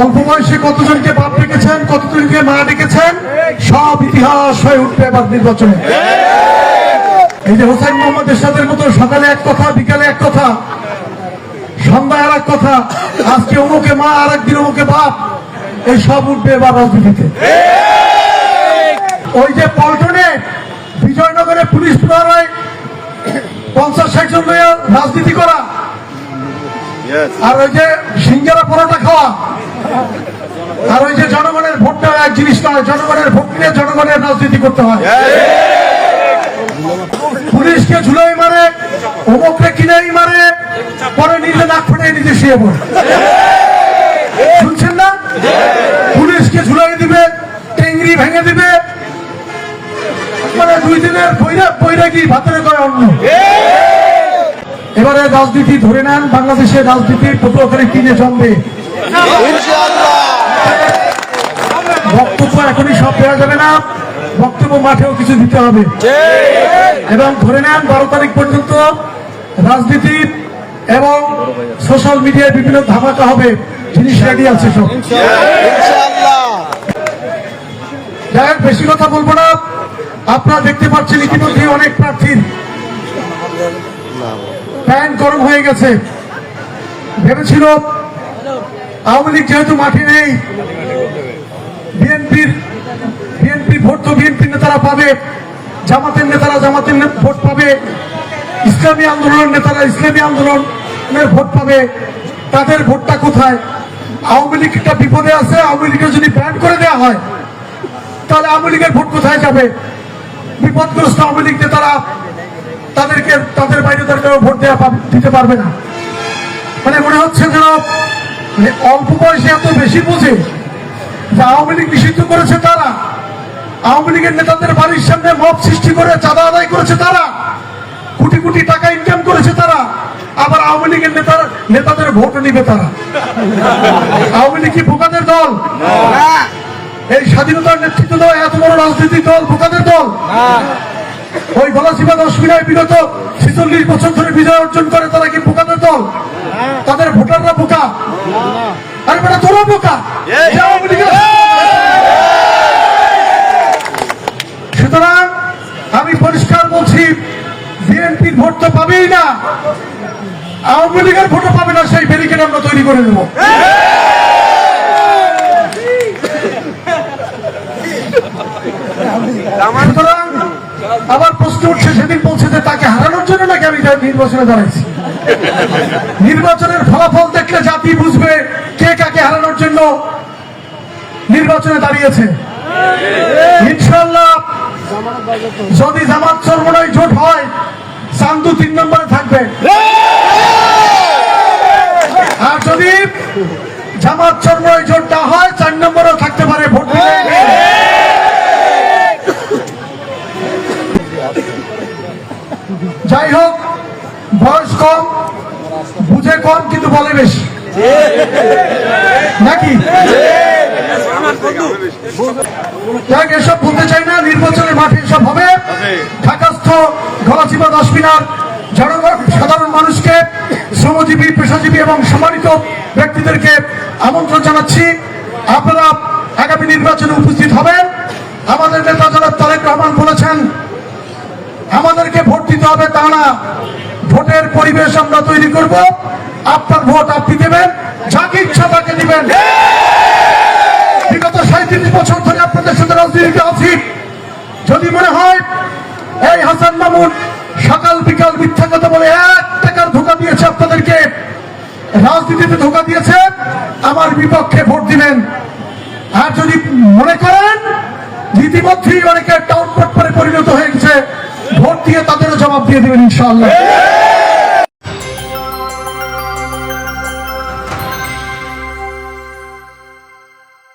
অল্প বয়সে কতজনকে বাপ ডেকেছেন, কতজনকে মা ডেকেছেন, সব ইতিহাস হয়ে উঠবে এবার নির্বাচনে। এই যে হোসেন মোহাম্মদ এরশাদের মতো সকালে এক কথা, বিকালে এক কথা, সন্ধ্যায় আর এক কথা, আজকে অমুকে মা আর একদিন অমুকে বাপ, এই সব উঠবে এবার রাজনীতিতে। ওই যে পল্টনে বিজয়নগরে পুলিশ প্রহরায় পঞ্চাশ ষাট জন রাজনীতি করা আর ওই যে সিঙ্গারা পরোটা খাওয়া। আর ওই যে জনগণের ভোটটা এক জিনিস নয় জনগণের ভোট নিয়ে জনগণের রাজনীতি করতে হয়। পুলিশকে ঝুলাই মারে অমুককে কিনেই মারে পরে নিজে নাক ফুটে নিজে শুয়ে পড়ে। শুনছেন না? পুলিশকে ঝুলাই দিবে টেঙ্গি ভেঙে দিবে। মানে দুই দিনের বৈরা বৈরাগী ভাতের কয় অন্য এবারে রাজনীতি ধরে নেন, বাংলাদেশের রাজনীতি পটুয়াখালী কিনে জমবে বক্তব্য এখনই সব দেওয়া যাবে না, বক্তব্য মাঠেও কিছু দিতে হবে। এবং ধরে নেন, বারো তারিখ পর্যন্ত রাজনীতি এবং সোশ্যাল মিডিয়ায় বিভিন্ন ধামাকা হবে, জিনিস রেডি আছে সব। যাই বেশি কথা বলব না। আপনারা দেখতে পাচ্ছেন ইতিমধ্যে অনেক প্রার্থীর প্যান্ট গরম হয়ে গেছে। ভেবেছিল আওয়ামী লীগ যেহেতু মাঠে নেই, বিএনপির বিএনপির ভোট তো বিএনপির নেতারা পাবে, জামাতের নেতারা জামাতের ভোট পাবে, ইসলামী আন্দোলনের নেতারা ইসলামী আন্দোলনের ভোট পাবে, তাদের ভোটটা কোথায়? আওয়ামী লীগটা বিপদে আছে, আওয়ামী লীগের যদি ব্যান করে দেওয়া হয়, তাহলে আওয়ামী লীগের ভোট কোথায় যাবে? বিপদগ্রস্ত আওয়ামী লীগ নেতারা তাদেরকে তাদের বাইরে তার ভোট দেওয়া দিতে পারবে না। মানে মনে হচ্ছে যেন মানে অল্প বয়সে এত বেশি বোঝে যে আওয়ামী লীগ নিষিদ্ধ করেছে তারা। আওয়ামী লীগের নেতাদের বাড়ির সামনে মব সৃষ্টি করে চাঁদা আদায় করেছে তারা। কোটি কোটি টাকা ইনকাম করেছে তারা। আবার আওয়ামী লীগের নেতার নেতাদের ভোট নিবে তারা। আওয়ামী লীগ কি বোকাদের দল? এই স্বাধীনতার নেতৃত্ব দেওয়া এত বড় রাজনৈতিক দল বোকাদের দল? ওই গলাচিপা দশমিনায় বিগত ছেচল্লিশ বছর ধরে বিজয় অর্জন করে তারা কি বোকাদের দল? তাদের ভোটাররা বোকা? আরে বেটা তোরা লীগের- সুতরাং আমি পরিষ্কার বলছি বিএনপির ভোট তো পাবেই না। আওয়ামী লীগের ভোটও পাবে না সেই ব্যারিকেড আমরা তৈরি করে দেবো। সুতরাং আবার প্রশ্ন উঠছে, সেদিন বলছে যে তাকে হারানোর জন্য নাকি আমি নির্বাচনে দাঁড়াইছি। নির্বাচনের ফলাফল দেখলে জাতি বুঝবে কে কাকে হারানোর জন্য নির্বাচনে দাঁড়িয়েছে। ইনশাল্লাহ যদি জামাত চরমনায় জোট হয় চান্দু তিন নম্বরে থাকবে। আর যদি জামাত চরমনায় জোট বয়স কম, বুঝে কম, কিন্তু বলে বেশি। নাকি? এসব বলতে চাই না, নির্বাচনের মাঠে এসব হবে। ঢাকাস্থ গলাচিপা দশ মিনার জনগণ, সাধারণ মানুষকে, শ্রমজীবী, পেশাজীবী এবং সম্মানিত ব্যক্তিদেরকে আমন্ত্রণ জানাচ্ছি। আপনারা আগামী নির্বাচনে উপস্থিত হবেন। আমাদের নেতা জনাব তারেক রহমান বলেছেন, আমাদেরকে ভোট দিতে হবে তা না। ভোটের পরিবেশ আমরা তৈরি করব। আপনার ভোট আপনি দেবেন, যাকে ইচ্ছা তাকে দিবেন। বিগত সাঁত্রিশ বছর ধরে আপনাদের সাথে রাজনীতিতে আছি। যদি মনে হয়, এই হাসান মামুন সকাল বিকাল মিথ্যা কথা বলে এক টাকার ধোকা দিয়েছে আপনাদেরকে। রাজনীতিতে ধোকা দিয়েছে, আমার বিপক্ষে ভোট দিবেন। আর যদি মনে করেন ইতিমধ্যেই অনেকে টাউন পরে পরিণত হয়ে গেছে, ভোট দিয়ে তাদেরও জবাব দিয়ে দেবেন ইনশাআল্লাহ।